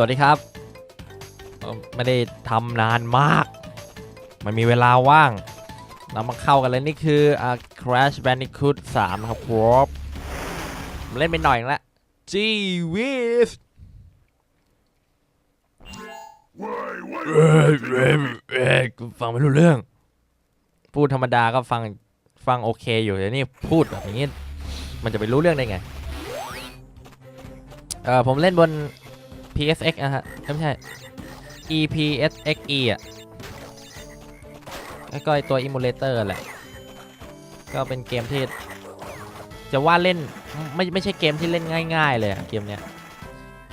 สวัสดีครับ ไม่ได้ทำนานมาก มันมีเวลาว่างเรามาเข้ากันเลยนี่คืออ่า Crash Bandicoot 3 ครับครับเล่นไปหน่อยละจีวิสกูฟังไม่รู้เรื่อง พูดธรรมดาก็ฟังฟังโอเคอยู่แต่นี่พูดแบบนี้ มันจะไปรู้เรื่องได้ไง เออผมเล่นบน PSX นะฮะไม่ใช่ EPSXE อะก็ไอตัว emulator แหละ ก็เป็นเกมที่ จะว่าเล่นไม่ไม่ใช่เกมที่เล่นง่าย ๆ เลยเกมเนี้ย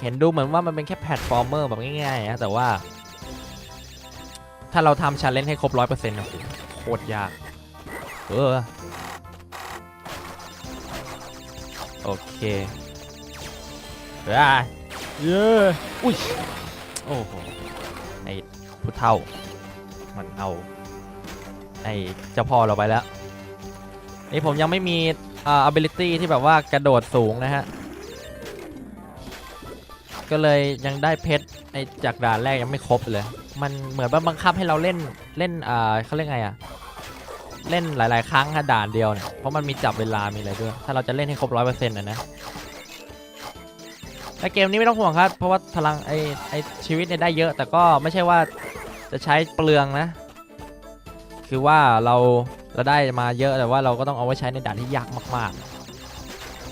เห็นดูเหมือนว่ามันเป็นแค่แพลตฟอร์มเมอร์แบบง่ายๆนะแต่ว่า ถ้าเราทำชาเลนจ์ให้ครบร้อยเปอร์เซ็นต์โอ้โหโคตรยาก เออ โอเคอ่า เย้อุ้ยโอ้โหไอ้ผู้เท่า มันเอาไอ้เจ้าพ่อเราไปแล้วไอ้ผมยังไม่มีอ่า ability ที่แบบว่ากระโดดสูงนะฮะ ก็เลยยังได้เพชรไอ้จากด่านแรกยังไม่ครบเลย มันเหมือนว่าบังคับให้เราเล่นเล่นอ่าเขาเรียกไงอะเล่นหลาย ๆ ครั้งฮะด่านเดียวเนี่ยเพราะมันมีจับเวลามีอะไรด้วย ถ้าเราจะเล่นให้ครบร้อยเปอร์เซ็นต์นะนะ แต่เกมนี้ไม่ต้องห่วงครับ เพราะว่าพลังไอไอชีวิตเนี่ยได้เยอะ แต่ก็ไม่ใช่ว่าจะใช้เปลืองนะ คือว่าเราเราได้มาเยอะแต่ว่าเราก็ต้องเอาไว้ใช้ในด่านที่ยากมาก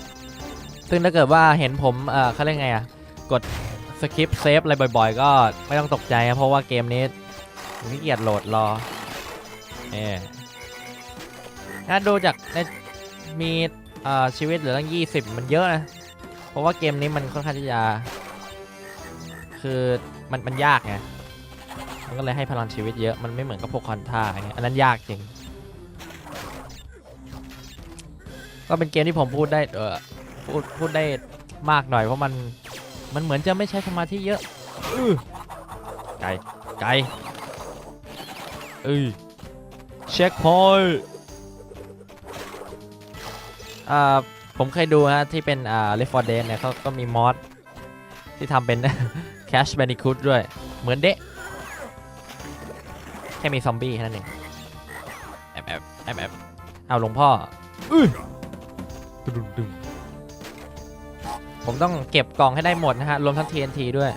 ๆ ซึ่งถ้าเกิดว่าเห็นผมเออเขาเรียกไงอะกดสคริปเซฟอะไรบ่อยๆ ก็ไม่ต้องตกใจนะเพราะว่าเกมนี้ผมขี้เกียจโหลดรอเออถ้าดูจากในมีชีวิตเหลือตั้ง 20 มันเยอะนะ เพราะว่าเกมนี้มันค่อนข้างที่จะคือมันมันยากไง มันก็เลยให้พลังชีวิตเยอะ มันไม่เหมือนกับพวกคอนท่าอย่างเงี้ยอันนั้นยากจริง ก็เป็นเกมที่ผมพูดได้เออพูดพูดได้มากหน่อยเพราะมันมันเหมือนจะไม่ใช้สมาธิเยอะออไกลไกลเอ้ยเช็คพอยต์อ่า ผมเคยดูฮะที่เป็นอ่า Left 4 Dead เนี่ยเขาก็มีมอดที่ทำเป็น Cash Bandicoot ด้วย เหมือนเดะแค่มีซอมบี้แค่นั้นเองแอบแอบแอบแอบเอาหลวงพ่ออผมต้องเก็บกล่องให้ได้หมดนะฮะ รวมทั้ง TNT ด้วย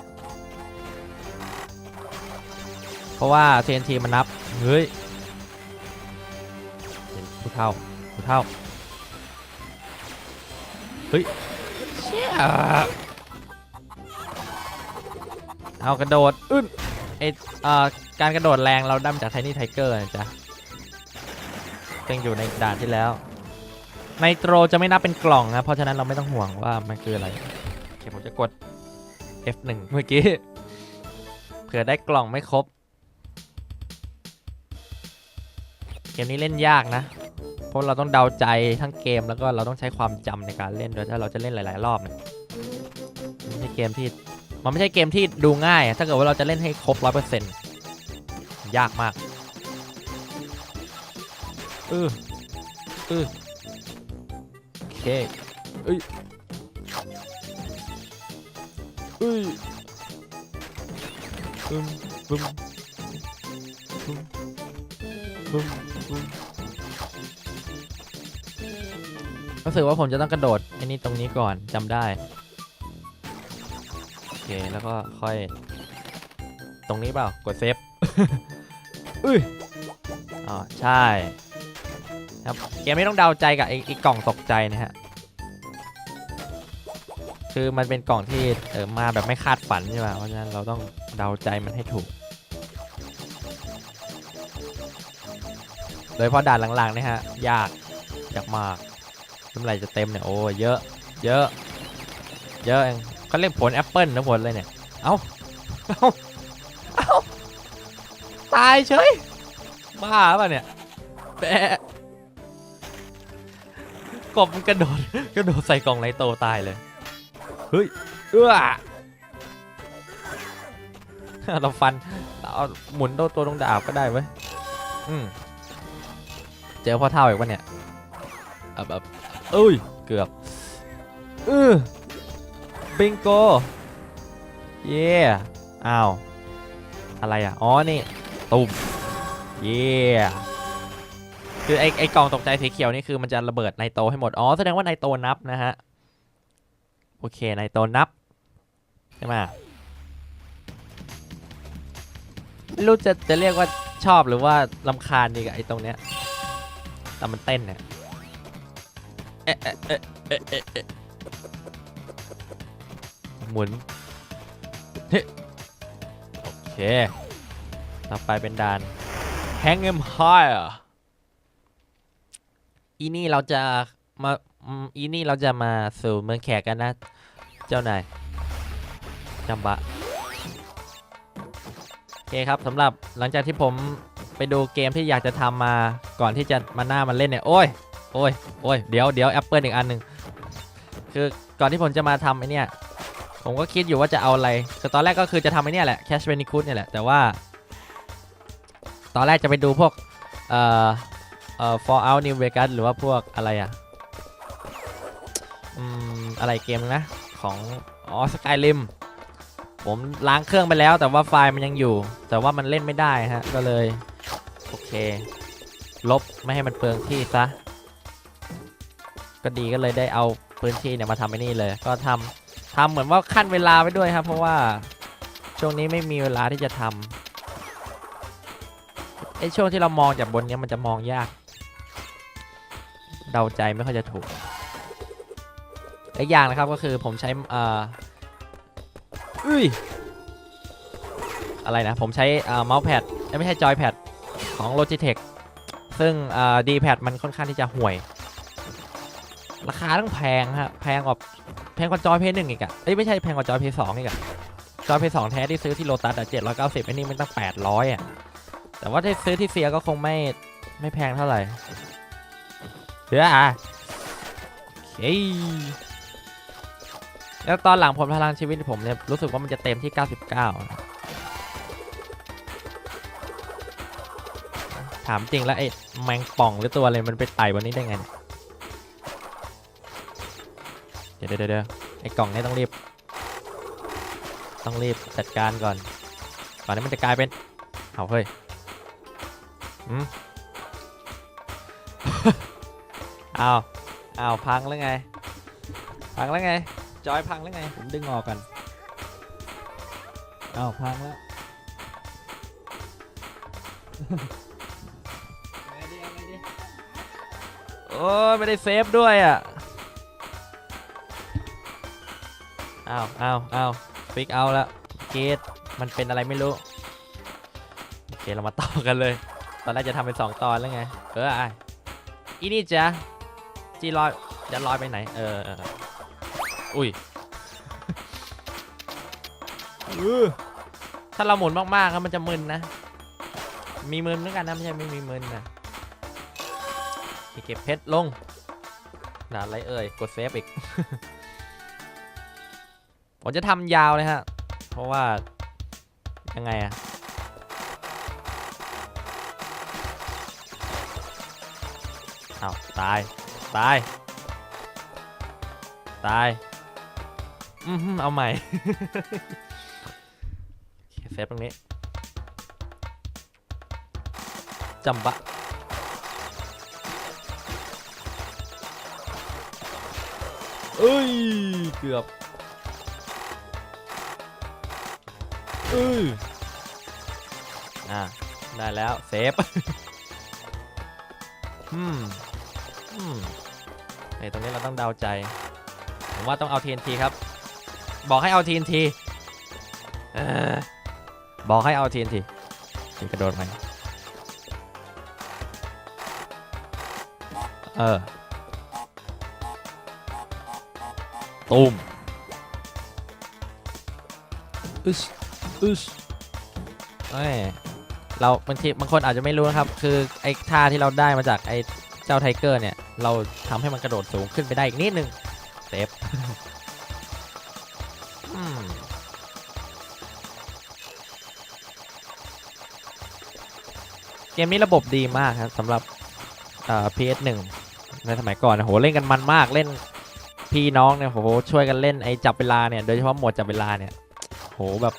เพราะว่า TNT มันนับ เฮ้ยผู้เท่าผู้เท่า เฮ้ยเชี่ยเอากระโดดอึ้นไอเอ่อการกระโดดแรงเราได้มาจากไทนี่ไทเกอร์นะจ๊ะซึ่งอยู่ในด่านที่แล้วไนโตรจะไม่นับเป็นกล่องนะเพราะฉะนั้นเราไม่ต้องห่วงว่ามันคืออะไรโอเคผมจะกด F1 เมื่อกี้เผื่อได้กล่องไม่ครบ เกมนี้เล่นยากนะ ราะเราต้องเดาใจทั้งเกมแล้วก็เราต้องใช้ความจำในการเล่นด้วยถ้าเราจะเล่นหลาย ๆ รอบเนี่ยมันไม่ใช่เกมที่มันไม่ใช่เกมที่ดูง่าย ถ้าเกิดว่าเราจะเล่นให้ครบร้อยเปอร์เซ็นต์ยากมากเออเออโอเคเอ้ยเอ้ยบึ้มบึ้มบึ้มบึ้ม สึกว่าผมจะต้องกระโดดไอ้นี่ตรงนี้ก่อนจำได้ โอเค แล้วก็ค่อย ตรงนี้เปล่า กดเซฟ อุ้ย อ๋อ ใช่ ครับ เกมไม่ต้องเดาใจกับไอ้กล่องตกใจนะฮะ คือมันเป็นกล่องที่เออมาแบบไม่คาดฝันใช่ไหมเพราะฉะนั้นเราต้องเดาใจมันให้ถูก โดยเฉพาะด่านหลังๆนี่ยฮะ ยากยากมาก เมื่อไรจะเต็มเนี่ยโอ้เยอะ เยอะ เยอะเองเขาเรียกผลแอปเปิลนะผลเลยเนี่ยเอ้าเอ้าเอ้าตายเฉยบ้าป่ะเนี่ยแปะกบมันกระโดดกระโดดใส่กล่องไลโตตายเลยเฮ้ยเอื้อเราฟันเราหมุนตัวตัวตรงดาบก็ได้เว้ยอืมเจอพ่อเท่าอีกวะเนี่ยแบบแบบ เอ้ย เกือบเออบิงโก เย่อ้าว อะไรอะ อ๋อ นี่ ตุ่มเย่คือไอไอกล่องตกใจสีเขียวนี่คือมันจะระเบิดไนโตรให้หมด อ๋อ แสดงว่าไนโตรนับนะฮะ โอเค ไนโตรนับ ใช่ไหมไม่รู้จะจะเรียกว่าชอบหรือว่าลำคาญดีกับไอ้ตรงเนี้ย แต่มันเต้นเนี่ย เอ๊ะเอ๊ะเอ๊ะเอ๊ะเอ๊ะเอ๊ะหมุนเฮ้โอเค ต่อไปเป็นด่าน Hang em higher อีนี่เราจะมาอีนี่เราจะมาสู่เมืองแขกกันนะ เจ้านายจำบะโอเคครับสำหรับหลังจากที่ผมไปดูเกมที่อยากจะทำมาก่อนที่จะมาหน้ามันเล่นเนี่ย โอ้ย โอ้ยโอ้ยเดี๋ยวเดี๋ยวแอปเปิลอีกอันหนึ่งคือก่อนที่ผมจะมาทำไอเนี่ยผมก็คิดอยู่ว่าจะเอาอะไรคือตอนแรกก็คือจะทำไอเนี่ยแหละ Cash Bandicoot เนี่ยแหละแต่ว่า ตอนแรกจะไปดูพวกเอ่อเอ่อ Fallout New Vegas หรือว่าพวกอะไรอะอืมอะไรเกมนะของอ๋อ Skyrim ผมล้างเครื่องไปแล้ว แต่ว่าไฟล์มันยังอยู่ แต่ว่ามันเล่นไม่ได้ฮะก็เลย โอเค ลบไม่ให้มันเปลืองที่ซะ ก็ดีก็เลยได้เอาพื้นที่เนี่ยมาทำไอ้นี่เลย ก็ทำทำเหมือนว่าขั้นเวลาไว้ด้วยครับ เพราะว่าช่วงนี้ไม่มีเวลาที่จะทำไอ้ช่วงที่เรามองจากบนเนี้ยมันจะมองยาก เดาใจไม่ค่อยจะถูกอีกอย่างนะครับก็คือผมใช้เอ่ออุ้ยอะไรนะ ผมใช้เมาส์แพดไม่ใช่จอยแพดของ Logitech ซึ่งดีแพดมันค่อนข้างที่จะห่วย ราคาต้องแพงฮะแพงกว่าแพงกว่าจอยเพย์หนึ่งอีกอะเอ้ยไม่ใช่แพงกว่าจอยเพย์สองอีกอะจอยเพย์สองแท้ที่ซื้อที่โลตัสอะเจ็ดร้อยเก้าสิบอันนี้มันตั้งแปดร้อยอะแต่ว่าถ้าซื้อที่เซียก็คงไม่ไม่แพงเท่าไหร่เดี๋ยวอะโอเคแล้วตอนหลังผลพลังชีวิตผมเนี่ยรู้สึกว่ามันจะเต็มที่ 99นะถามจริงแล้วไอ้แมงป่องหรือตัวอะไรมันไปไต่บนนี้ได้ไงเนี่ย เดี๋ยวเดี๋ยวเดี๋ยวไอ้กล่องนี้ต้องรีบ ต้องรีบจัดการก่อนก่อนที่มันจะกลายเป็นเอาเฮ้ยอืมเอาเอาพังแล้วไง พังแล้วไง จอยพังแล้วไง ผมดึงออกกันเอาพังแล้วโอ้ไม่ได้เซฟด้วยอะ อ้าวอ้าวอ้าวฟิกเอาแล้วเกตมันเป็นอะไรไม่รู้โอเคเรามาต่อกันเลย ตอนแรกจะทำเป็น2ตอนแล้วไง เออไอะอีนี่จ้ะจีลอยจะลอยไปไหน เออเอออุ้ยอื้อถ้าเราหมุนมากๆครับมันจะมึนนะ มีมึนเหมือนกันนะไม่ใช่ไม่มีมึนนะเก็บเพชรลงด่าอะไรเอ่ย กดเซฟอีก ผมจะทำยาวเลยฮะ เพราะว่ายังไงอะเอาตาย ตาย ตาย อืมเอาใหม่เคเซฟตรงนี้จำบะเอ้ย เกือบ อืออ่าได้แล้วเซฟอืมอืมไอตรงนี้เราต้องเดาใจ ผมว่าต้องเอา TNT ครับ บอกให้เอา TNT เออบอกให้เอา TNT นี่กระโดดไหมเออตูมอึช อึชเอ้ยเราบางทีบางคนอาจจะไม่รู้นะครับ คือไอ้ท่าที่เราได้มาจากไอ้เจ้าไทเกอร์เนี่ย เราทำให้มันกระโดดสูงขึ้นไปได้อีกนิดนึงเซฟ อืมเกมนี้ระบบดีมากครับสำหรับเอ่อ PS1 ในสมัยก่อนนะโหเล่นกันมันมากเล่นพี่น้องเนี่ยโหช่วยกันเล่นไอ้จับเวลาเนี่ยโดยเฉพาะหมดจับเวลาเนี่ยโหแบบ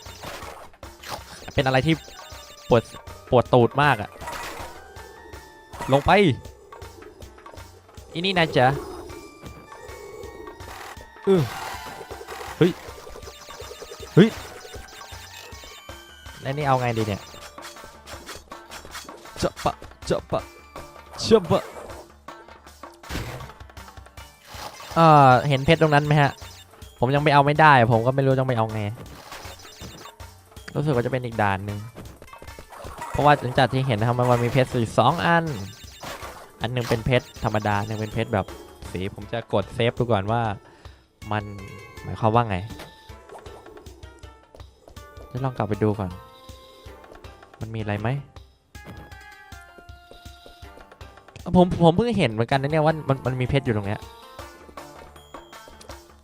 เป็นอะไรที่ปวดปวดตูดมากอะลงไปอีนี่นะจ๊ะอือเฮ้ย เฮ้ยแล้วนี่เอาไงดีเนี่ยจะปะจะปะเจะปะเอ่อเห็นเพชรตรงนั้นไหมฮะ ผมยังไปเอาไม่ได้ ผมก็ไม่รู้ต้องไปเอาไง รู้สึกว่าจะเป็นอีกด่านหนึ่งเพราะว่าหลังจากที่เห็นนะครับมันมีเพชรอยู่สองอัน อันหนึ่งเป็นเพชรธรรมดาหนึ่งเป็นเพชรแบบสีผมจะกดเซฟดูก่อนว่ามันหมายความว่าไงจะลองกลับไปดูก่อน มันมีอะไรไหมผมผมเพิ่งเห็นเหมือนกันนะเนี่ยว่ามันมันมีเพชรอยู่ตรงเนี้ย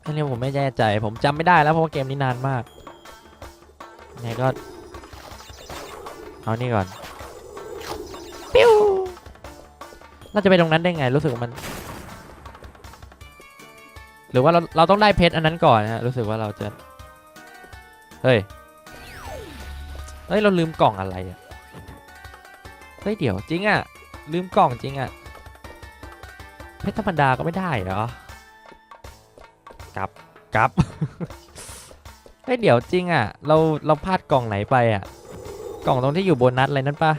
อันนี้ผมไม่แน่ใจ ผมจำไม่ได้แล้วเพราะว่าเกมนี้นานมาก ไงก็ เอานี่ก่อนปิ้วเราจะไปตรงนั้นได้ไงรู้สึกว่ามัน หรือว่าเราเราต้องได้เพชรอันนั้นก่อนนะฮะรู้สึกว่าเราจะ เฮ้ย เฮ้ย เราลืมกล่องอะไรอะเฮ้ยเดี๋ยวจริงอะลืมกล่องจริงอะเพชรธรรมดาก็ไม่ได้เหรอกลับกลับ เฮ้ยเดี๋ยวจริงอะ เราเราพลาดกล่องไหนไปอะ กล่องตรงที่อยู่โบนัสอะไรนั่นปะ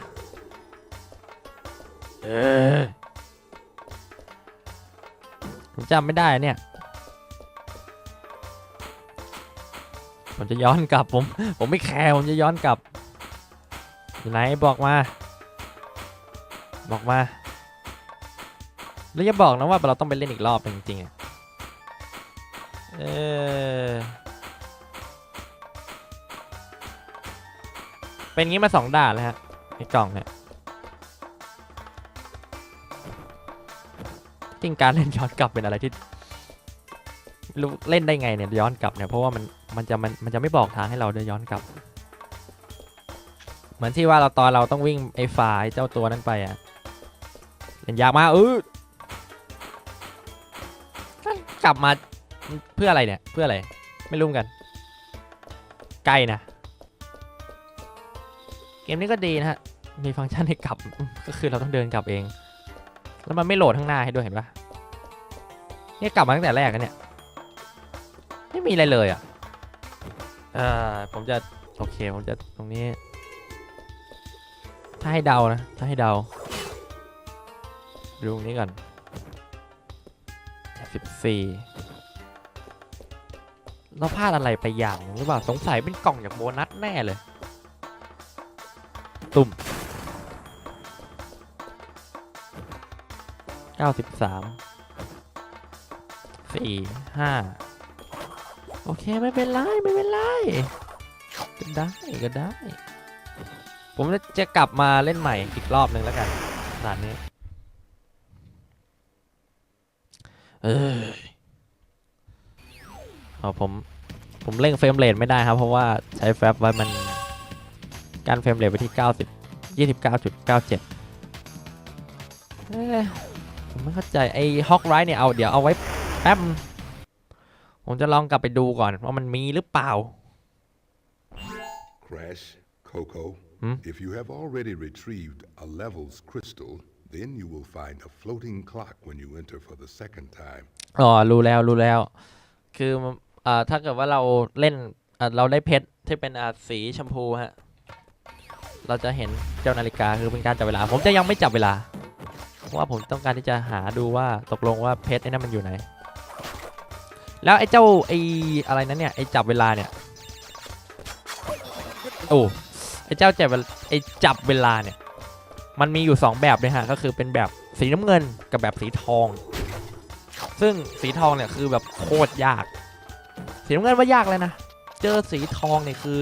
เออผมจำไม่ได้เนี่ย ผมจะย้อนกลับผม ผมไม่แคร์ผมจะย้อนกลับ อยู่ไหนบอกมา บอกมา แล้วอย่าบอกนะว่าเราต้องไปเล่นอีกรอบหนึ่งจริงๆอะเออ เป็นงี้มาสองด่านแล้วฮะไอ้กล่องเนี่ยจริงการเล่นย้อนกลับเป็นอะไรที่รู้เล่นได้ไงเนี่ยย้อนกลับเนี่ยเพราะว่ามันมันจะมันมันจะไม่บอกทางให้เราเดินย้อนกลับ เหมือนที่ว่าเราตอนเราต้องวิ่งไอ้ฝ่ายเจ้าตัวนั้นไปอะเล่นยากมากเออกลับมาเพื่ออะไรเนี่ยเพื่ออะไรไม่รู้กัน ไกลนะ เกมนี้ก็ดีนะฮะ มีฟังก์ชันให้กลับ ก็คือเราต้องเดินกลับเอง แล้วมันไม่โหลดข้างหน้าให้ด้วยเห็นปะเนี่ยกลับมาตั้งแต่แรกกันเนี่ย ไม่มีอะไรเลยอะเออผมจะ โอเค ผมจะตรงนี้ ถ้าให้เดานะ ถ้าให้เดา ดูตรงนี้ก่อนสิบสี่เราพลาดอะไรไปอย่างหนึ่งหรือเปล่าสงสัยเป็นกล่องจากโบนัสแน่เลย ตุ่มเก้าสิบสามสี่ห้าโอเค ไม่เป็นไร ไม่เป็นไร ก็ได้ก็ได้ ผมจะกลับมาเล่นใหม่อีกรอบหนึ่งแล้วกันด่านนี้ เออเอผม ผมเร่งเฟรมเรทไม่ได้ครับ เพราะว่าใช้แฟบไว้มัน การเฟรมเรทไปที่ 90 29.97เอ้ยผมไม่เข้าใจ ไอ้ฮอกไรเนี่ยเอาเดี๋ยวเอาไว้แป๊บ ผมจะลองกลับไปดูก่อน ว่ามันมีหรือเปล่า Crash, Coco, Hmm? if you have already retrieved a levels crystal, then you will find a floating clock when you enter for the second time. อ๋อ รู้แล้ว รู้แล้ว คืออ่าถ้าเกิดว่าเราเล่นอ่าเราได้เพชรที่เป็นอ่าสีชมพูฮะ เราจะเห็นเจ้านาฬิกาคือเป็นการจับเวลา ผมจะยังไม่จับเวลา เพราะว่าผมต้องการที่จะหาดูว่าตกลงว่าเพชรไอ้นั่นมันอยู่ไหน แล้วไอ้เจ้าไอ้อะไรนั้นเนี่ยไอ้จับเวลาเนี่ยโอ้ไอ้เจ้าจับไอ้จับเวลาเนี่ยมันมีอยู่ 2 แบบเลยฮะก็คือเป็นแบบสีน้ำเงินกับแบบสีทอง ซึ่งสีทองเนี่ยคือแบบโคตรยาก สีน้ำเงินว่ายากเลยนะ เจอสีทองเนี่ยคือ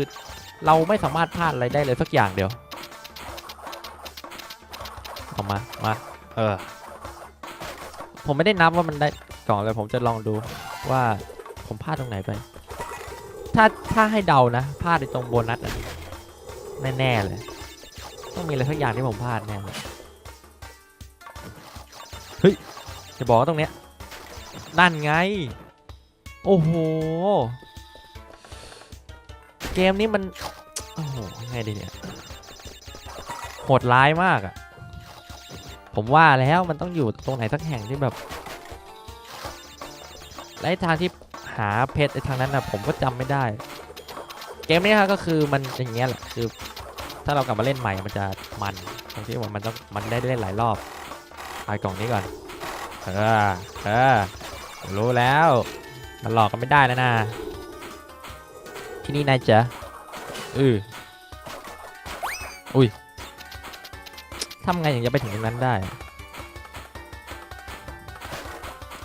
เราไม่สามารถพลาดอะไรได้เลยสักอย่างเดียวเอามา มา เออ ผมไม่ได้นับว่ามันได้กล่องเลยผมจะลองดูว่าผมพลาดตรงไหนไป ถ้าถ้าให้เดานะพลาดในตรงโบนัสอะแน่ๆเลย ต้องมีอะไรสักอย่างที่ผมพลาดแน่เลยเฮ้ย จะบอกว่าตรงเนี้ยนั่นไง โอ้โห เกมนี้มัน โอ้โหยังไงดีเนี่ยโหดร้ายมากอะ่ะ ผมว่าแล้วมันต้องอยู่ตรงไหนสักแห่งที่แบบและไอ้ทางที่หาเพชรไอ้ทางนั้นนะผมก็จำไม่ได้ เกมนี้ครับก็คือมันอย่างเงี้ยแหละคือ ถ้าเรากลับมาเล่นใหม่มันจะมันตรงที่ว่ามันต้องมันได้เล่นหลายรอบเอากล่องนี้ก่อนเออเออรู้แล้วมันหลอกกันไม่ได้แล้วนะที่นี่นายจ๊ะ อืออุ้ยทำไงถึงจะไปถึงตรงนั้นได้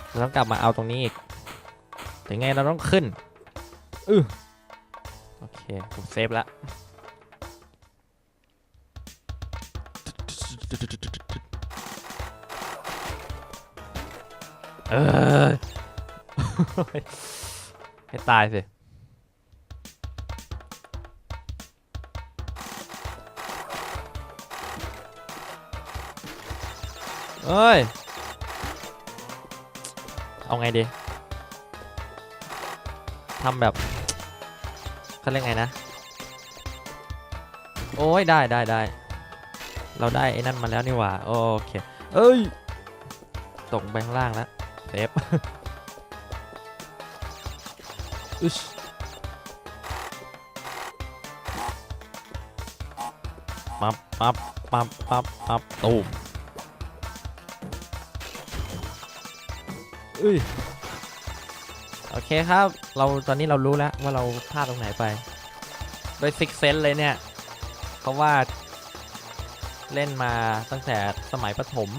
เราต้องกลับมาเอาตรงนี้อีกถึงไงเราต้องขึ้นอือโอเคผมเซฟแล้วเออให้ตายสิ เอ้ย เอาไงดีทำแบบเขาเรียกไงนะ โอ้ย ได้ได้ได้เราได้ไอ้นั่นมาแล้วนี่หว่า โอเค เอ้ย ตกไปข้างล่างแล้วเซฟอึชปั๊บปั๊บปั๊บปั๊บปั๊บตูม อุ้ยโอเคครับ เราตอนนี้เรารู้แล้วว่าเราพลาดตรงไหนไปโดยซิกเซนเลยเนี่ย เพราะว่าเล่นมาตั้งแต่สมัยประถม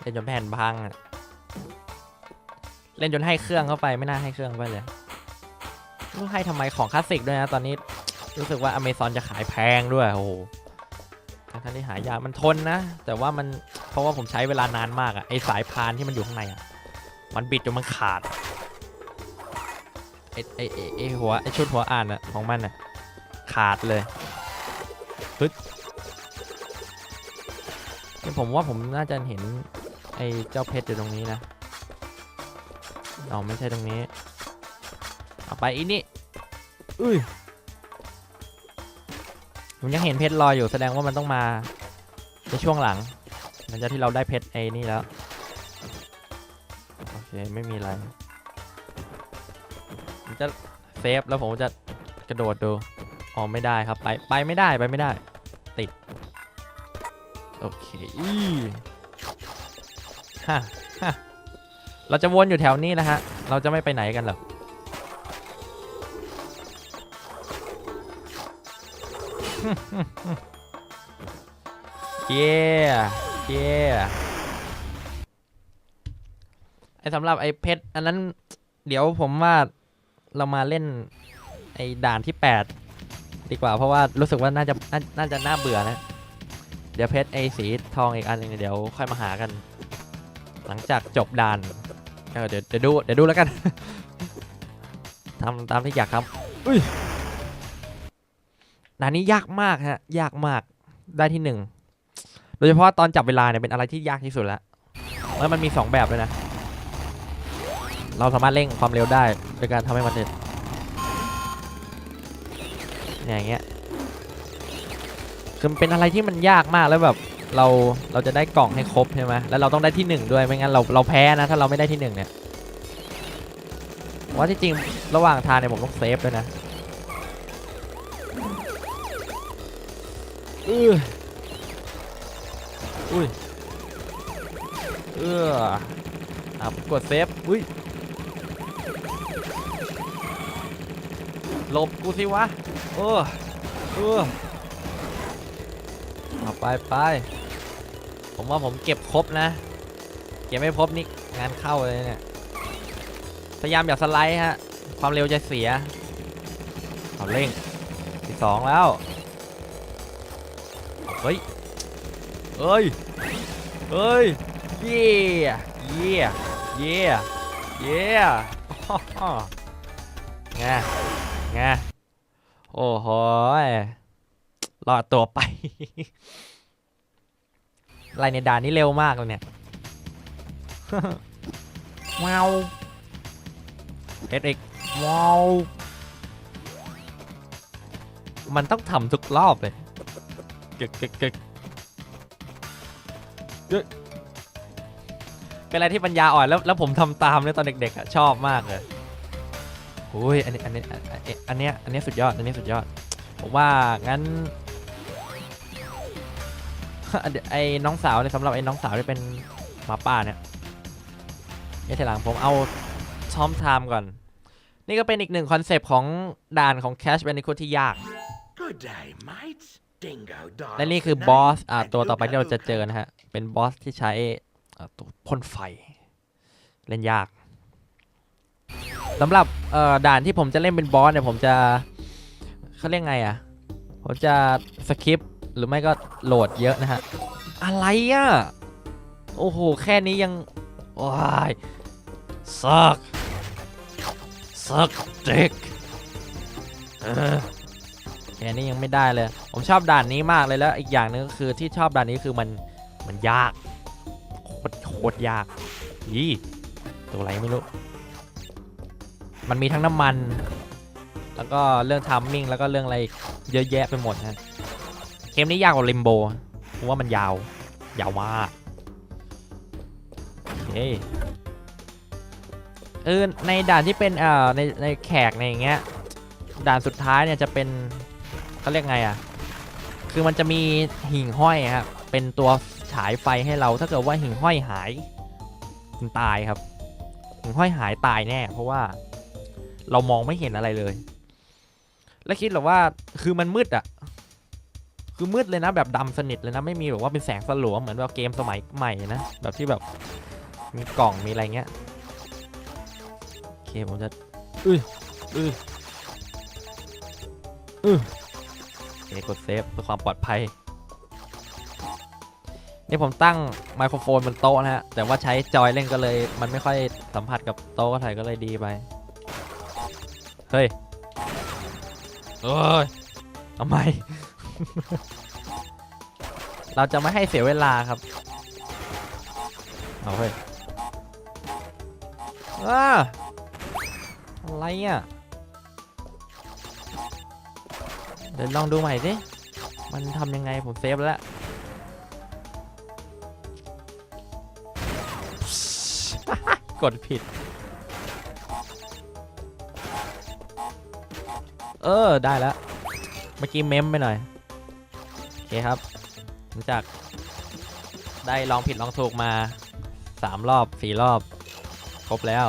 เล่นจนแผ่นพังอะเล่นจนให้เครื่องเข้าไปไม่น่าให้เครื่องไปเลยรู้ให้ทำไมของคลาสสิกด้วยนะ ตอนนี้รู้สึกว่าอเมซอนจะขายแพงด้วยโอ้โหทั้งที่หายากมันทนนะ แต่ว่ามัน เพราะว่าผมใช้เวลานานมากอะไอสายพานที่มันอยู่ข้างในอะมันบิดจนมันขาดไอไอไอไอหัวไอชุดหัวอ่านอะของมันอะขาดเลยปึ๊ดนี่ผมว่าผมน่าจะเห็นไอเจ้าเพชรอยู่ตรงนี้นะอ๋อไม่ใช่ตรงนี้เอาไปอีนี่อุ้ยผมยังเห็นเพชรลอยอยู่แสดงว่ามันต้องมาในช่วงหลัง หลังจากที่เราได้เพชรไอ้นี่แล้ว โอเค ไม่มีอะไรผมจะเซฟแล้วผมจะกระโดดดูอ๋อไม่ได้ครับ ไปไปไม่ได้ไปไม่ได้ ติด โอเคฮะฮะเราจะวนอยู่แถวนี้นะฮะ เราจะไม่ไปไหนกันหรอกเย้ เย้ไอสำหรับไอเพชรอันนั้นเดี๋ยวผมว่าเรามาเล่นไอด่านที่ 8 ดีกว่าเพราะว่ารู้สึกว่าน่าจะน่าน่าจะน่าเบื่อนะ เดี๋ยวเพชรไอสีทองอีกอันนึงเดี๋ยวค่อยมาหากัน หลังจากจบด่านเออเดี๋ยวเดี๋ยวดูเดี๋ยวดูแล้วกัน ทำตามที่อยากครับอุ้ยด่านนี้ยากมากฮะยากมากได้ที่หนึ่ง โดยเฉพาะตอนจับเวลาเนี่ยเป็นอะไรที่ยากที่สุดแล้วแล้วมันมีสองแบบด้วยนะ เราสามารถเร่งความเร็วได้โดยการทำให้มันเนี่ยอย่างเงี้ยคือมันเป็นอะไรที่มันยากมากแล้วแบบเราเราจะได้กล่องให้ครบใช่ไหมแล้วเราต้องได้ที่หนึ่งด้วยไม่งั้นเราเราแพ้นะถ้าเราไม่ได้ที่หนึ่งเนี่ยว่าที่จริงระหว่างทางเนี่ยผมต้องเซฟด้วยนะ อุ้ย เอออะกดเซฟ อุ้ย หลบกูสิวะเออเออเอาไปไป ผมว่าผมเก็บครบนะ เก็บไม่ครบนี่งานเข้าเลยเนี่ย พยายามอย่าสไลด์ฮะ ความเร็วจะเสีย เอาเร่งที่สองแล้ว เฮ้ย เฮ้ยเฮ้ย เย่เย่เย่เย่ไงไงโอ้โหรอดตัวไปไรในด่านนี้เร็วมากเลยเนี่ยว้าวเอ็ดอีกว้าว มันต้องทำทุกรอบเลยกึกกึกกึกกึก เป็นอะไรที่ปัญญาอ่อนแล้วแล้วผมทำตามเลยตอนเด็กๆอะชอบมากเลยอุ้ยอันนี้อันนี้อันนี้อันนี้สุดยอดอันนี้สุดยอดผมว่างั้นไอ้น้องสาวเนี่ยสำหรับไอ้น้องสาวที่เป็นหมาป่าเนี่ยเดี๋ยวทีหลังผมเอาซ้อมไทม์ก่อน นี่ก็เป็นอีกหนึ่งคอนเซปต์ของด่านของ Cash Bandicoot ที่ยาก Good day, mate. Dingo Dog. และนี่คือบอสอ่าตัวต่อไปที่เราจะเจอนะฮะ เป็นบอสที่ใช้อ่าตัวพ่นไฟ เล่นยากสำหรับเอ่อด่านที่ผมจะเล่นเป็นบอสเนี่ยผมจะเขาเรียกไงอะ ผมจะสคิปหรือไม่ก็โหลดเยอะนะฮะ อะไรอะ โอ้โห แค่นี้ยังว้ายซักซักเด็กเออแค่นี้ยังไม่ได้เลย ผมชอบด่านนี้มากเลยแล้วอีกอย่างหนึงก็คือที่ชอบด่านนี้คือมันมันยากโคตรโคตรยากยี่ตัวอะไรไม่รู้ มันมีทั้งน้ำมัน แล้วก็เรื่องทัมมิ่งแล้วก็เรื่องอะไรเยอะแยะไปหมดนะเกมนี้ยากกว่าลิมโบเพราะว่ามันยาวยาวมากโอเคเออในด่านที่เป็นเอ่อในในแขกในอย่างเงี้ยด่านสุดท้ายเนี่ยจะเป็นเขาเรียกไงอะ คือมันจะมีหิ่งห้อยครับเป็นตัวฉายไฟให้เราถ้าเกิดว่าหิ่งห้อยหายคุณตายครับ หิ่งห้อยหายตายแน่ เพราะว่า เรามองไม่เห็นอะไรเลย และคิดหรอว่าคือมันมืดอะคือมืดเลยนะแบบดำสนิทเลยนะไม่มีแบบว่าเป็นแสงสลัวเหมือนแบบเกมสมัยใหม่นะแบบที่แบบมีกล่องมีอะไรเงี้ยโอเคผมจะอุ้ยอุ้ยโอเค กดเซฟเพื่อความปลอดภัย นี่ผมตั้งไมโครโฟนบนโต๊ะนะฮะ แต่ว่าใช้จอยเล่นก็เลย มันไม่ค่อยสัมผัสกับโต๊ะเท่าไหร่ก็เลยดีไป เฮ้ยเอ้ยทำไม เราจะไม่ให้เสียเวลาครับ เอาเฮ้ยออะไรอะ เดี๋ยวลองดูใหม่สิมันทำยังไงผมเซฟแล้วกดผิด เออ ได้แล้ว เมื่อกี้เมมไปหน่อย โอเคครับหลังจาก ได้ลองผิดลองถูกมาสามรอบสี่รอบ ครบแล้ว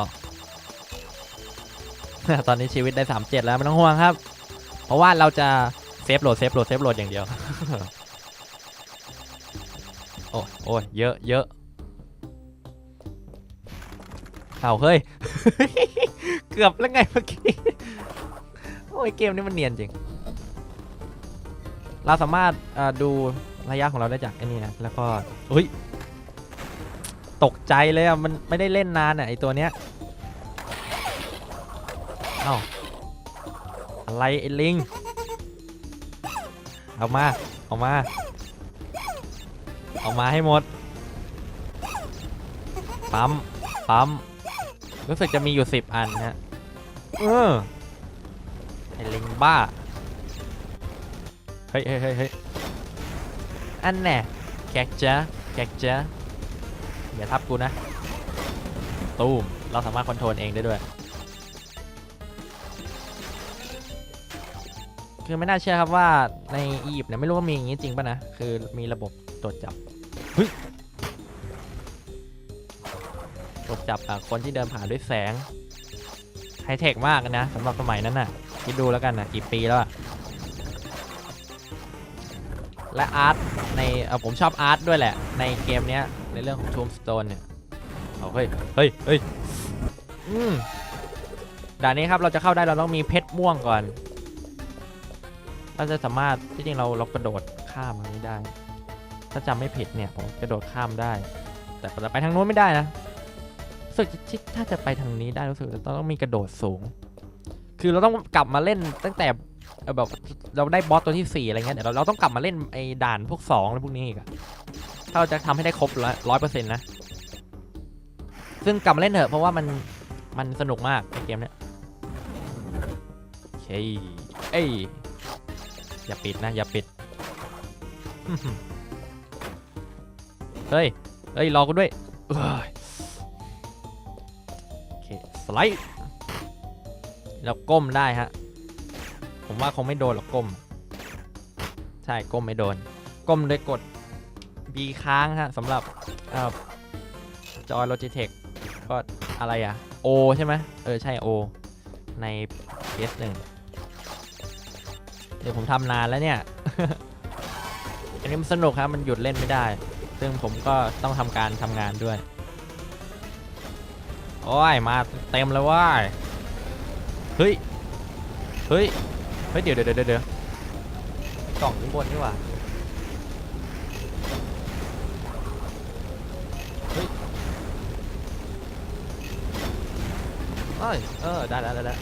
ตอนนี้ชีวิตได้37แล้ว ไม่ต้องห่วงครับ เพราะว่าเราจะเซฟโหลดเซฟโหลดเซฟโหลดอย่างเดียว โอ้โอ้ยเยอะเยอะเอาเฮ้ย เกือบแล้วไงเมื่อกี้ โอ้ยเกมนี้มันเนียนจริง เราสามารถดูระยะของเราได้จากไอ้นี่นะ แล้วก็อุ้ย ตกใจเลยอะ มันไม่ได้เล่นนานอะไอตัวเนี้ย เอ้า อะไรไอ้ลิง เอามา เอามา เอามาให้หมด ปั๊ม ปั๊ม รู้สึกจะมีอยู่สิบอันฮะ เออ ไอ้ลิงบ้า เฮ้ยเฮ้ยเฮ้ยเฮ้ยอันแน่แกกจ้ะแกกจ้ะอย่าทับกูนะ ตูม เราสามารถคอนโทรลเองได้ด้วย คือไม่น่าเชื่อครับว่าในอียิปต์เนี่ยไม่รู้ว่ามีอย่างนี้จริงป่ะนะ คือมีระบบตรวจจับเฮ้ยตรวจจับอะคนที่เดินผ่านด้วยแสงไฮเทคมากนะสำหรับสมัยนั้นน่ะคิดดูแล้วกันนะกี่ปีแล้วอะและอาร์ตในเอ่อผมชอบอาร์ตด้วยแหละ ในเกมเนี้ยในเรื่องของ Tombstone เนี่ยเอาเฮ้ยเฮ้ยเฮ้ยอืมด่านนี้ครับเราจะเข้าได้เราต้องมีเพชรม่วงก่อน เราจะสามารถที่จริงเราเรากระโดดข้ามตรงนี้ได้ ถ้าจำไม่ผิดเนี่ยผมกระโดดข้ามได้ แต่จะไปทางนู้นไม่ได้นะรู้สึกที่ถ้าจะไปทางนี้ได้รู้สึกจะต้องมีกระโดดสูง คือเราต้องกลับมาเล่นตั้งแต่แบบเราได้บอสตัวที่4อะไรเงี้ยเดี๋ยวเราต้องกลับมาเล่นไอ้ด่านพวก2อะไรพวกนี้อีกอะถ้าเราจะทำให้ได้ครบร้อยเปอร์เซ็นต์นะ ซึ่งกลับมาเล่นเถอะเพราะว่ามันมันสนุกมากในเกมเนี้ยโอเคเอ้ย อย่าปิดนะ อย่าปิด เฮ้ย เฮ้ย รอกูด้วยเอ้ยโอเค สไลด์แล้วก้มได้ฮะ ผมว่าคงไม่โดนหรอกก้ม ใช่ ก้มไม่โดน ก้มด้วยกด B ค้างฮะสำหรับจอย Logitech ก็อะไรอะ O ใช่ไหมเออ ใช่ O ใน PS1 ดี๋ยวผมทำนานแล้วเนี่ย อันนี้มันสนุกครับมันหยุดเล่นไม่ได้ ซึ่งผมก็ต้องทำการทำงานด้วย โอ้ยมาเต็มเลยว่าเฮ้ย เฮ้ย เฮ้ยเดี๋ยวเดี๋ยวเดี๋ยวเกล่องข้างบนนี่หว่าเฮ้ยเออ ได้แล้วได้แล้ว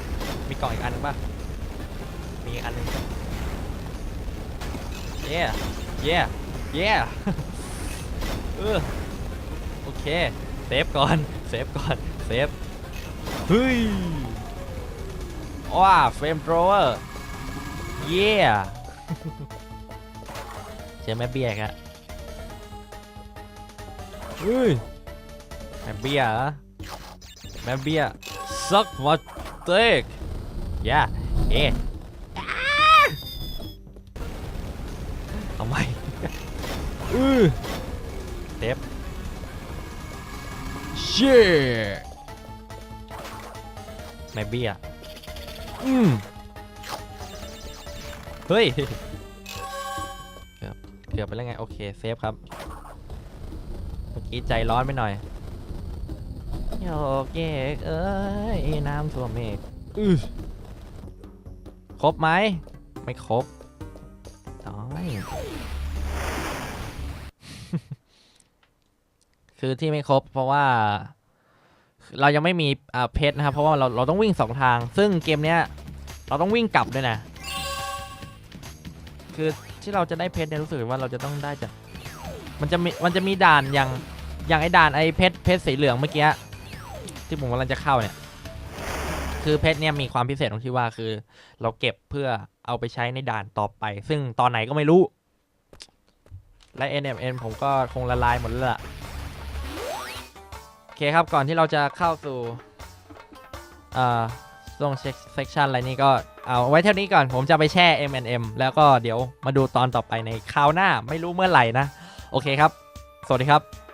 มีกล่องอีกอันนึงป่ะ มีอันนึง เย้เย้เย้เออโอเคเซฟก่อนเซฟก่อนเซฟเฮ้ยว้าเฟรมโดรเวอร์เย้เจอแม่เบี้ยอีกอะเฮ้ยแม่เบี้ยเหรอแม่เบี้ยซักมาเต็กย่าเอ๊ อือเทปเช่แม่เบี้ยอืมเฮ้ยเกือบเกือบไปแล้วไง โอเค เซฟครับ เมื่อกี้ใจร้อนไปหน่อยโยกเยกเอ้ย น้ำท่วมเมฆอื้อครบไหม ไม่ครบต้อย คือที่ไม่ครบ เพราะว่า เรายังไม่มีอ่าเพชรนะครับ เพราะว่าเราเราต้องวิ่งสองทาง ซึ่งเกมเนี้ย เราต้องวิ่งกลับด้วยนะ คือที่เราจะได้เพชรเนี่ยรู้สึกว่าเราจะต้องได้จากมันจะมีมันจะมีด่านอย่างอย่างไอ้ด่านไอ้เพชรเพชรสีเหลืองเมื่อกี้ที่ผมกำลังจะเข้าเนี่ย คือเพชรเนี่ยมีความพิเศษตรงที่ว่าคือ เราเก็บเพื่อเอาไปใช้ในด่านต่อไป ซึ่งตอนไหนก็ไม่รู้ และ NMN ผมก็คงละลายหมดแล้วล่ะโอเคครับก่อนที่เราจะเข้าสู่อ่าตรงเซกชันอะไรนี่ก็เอาไว้เท่านี้ก่อนผมจะไปแช่ M&M แล้วก็เดี๋ยวมาดูตอนต่อไปในคราวหน้าไม่รู้เมื่อไหร่นะ โอเคครับ สวัสดีครับ